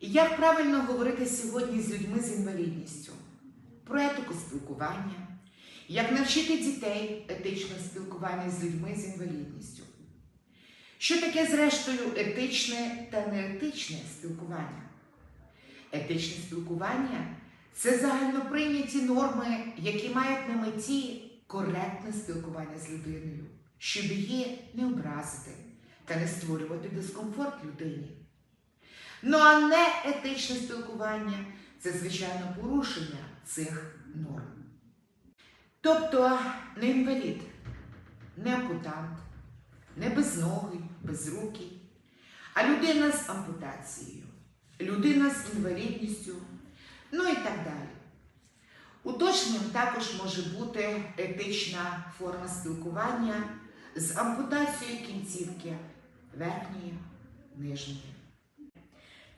Як правильно говорити сьогодні з людьми з інвалідністю? Про етику спілкування, як навчити дітей етичного спілкування з людьми з інвалідністю? Що таке, зрештою, етичне та неетичне спілкування? Етичне спілкування це загальноприйняті норми, які мають на меті коректне спілкування з людиною, щоб її не образити та не створювати дискомфорт людині. Ну а не етичне спілкування це, звичайно, порушення цих норм. Тобто не інвалід, не ампутант, не безногий, безрукий, а людина з ампутацією, людина з інвалідністю, ну і так далі. Уточненням також може бути етична форма спілкування з ампутацією кінцівки верхньої, нижньої.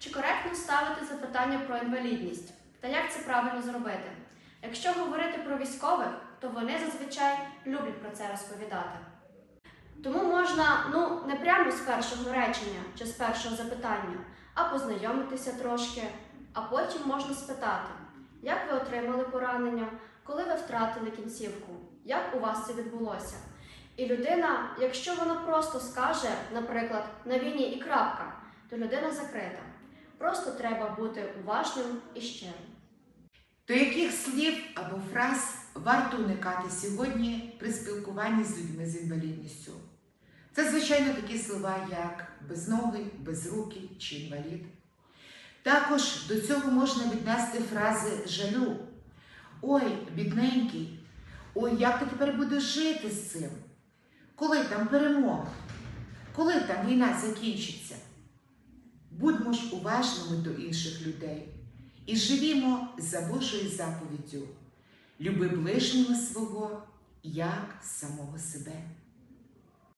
Чи коректно ставити запитання про інвалідність? Та як це правильно зробити? Якщо говорити про військових, то вони зазвичай люблять про це розповідати. Тому можна, ну, не прямо з першого речення чи з першого запитання, а познайомитися трошки, а потім можна спитати, як ви отримали поранення, коли ви втратили кінцівку, як у вас це відбулося. І людина, якщо вона просто скаже, наприклад, на війні і крапка, то людина закрита. Просто треба бути уважним і щирим. То яких слів або фраз варто уникати сьогодні при спілкуванні з людьми з інвалідністю? Це, звичайно, такі слова, як безногий, безрукий чи інвалід. Також до цього можна віднести фрази жалю. Ой, бідненький, ой, як ти тепер будеш жити з цим? Коли там перемога? Коли там війна закінчиться? Будьмо ж уважними до інших людей і живімо за Божою заповіддю. Люби ближнього свого, як самого себе.